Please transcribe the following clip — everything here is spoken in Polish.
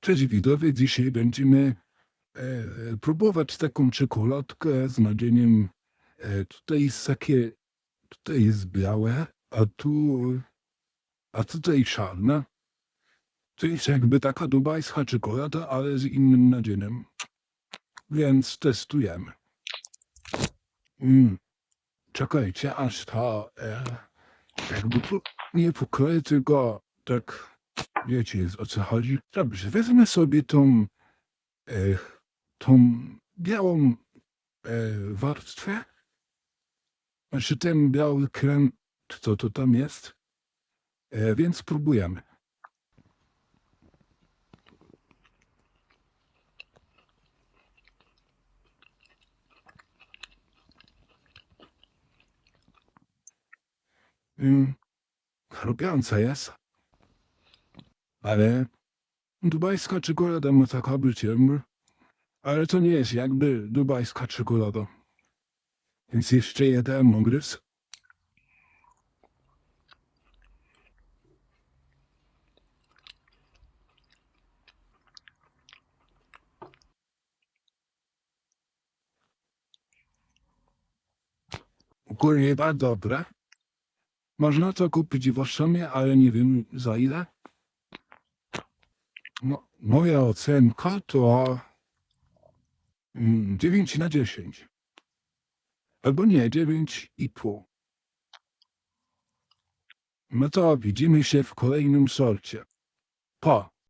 Cześć widzowie, dzisiaj będziemy e, e, próbować taką czekoladkę z nadzieniem. E, tutaj jest takie, tutaj jest białe, a tu, a tutaj czarne. To jest jakby taka dubajska czekolada, ale z innym nadzieniem. Więc testujemy. Mm. Czekajcie, aż ta, e, jakby nie pokroję, tylko tak Wiecie, o co chodzi? Dobrze, wezmę sobie tą, e, tą białą e, warstwę. Znaczy ten biały krem, co to tam jest. E, więc spróbujemy. Mm, chrupiąca jest. Ale dubajska czekolada ma być jakby. Ale to nie jest jakby dubajska czekolada. Więc jeszcze jeden ugryz. Bardzo dobre. Można to kupić w Oszomie, ale nie wiem za ile. No, moja ocenka to mm, 9 na 10. Albo nie, 9,5. No to widzimy się w kolejnym sorcie. Pa.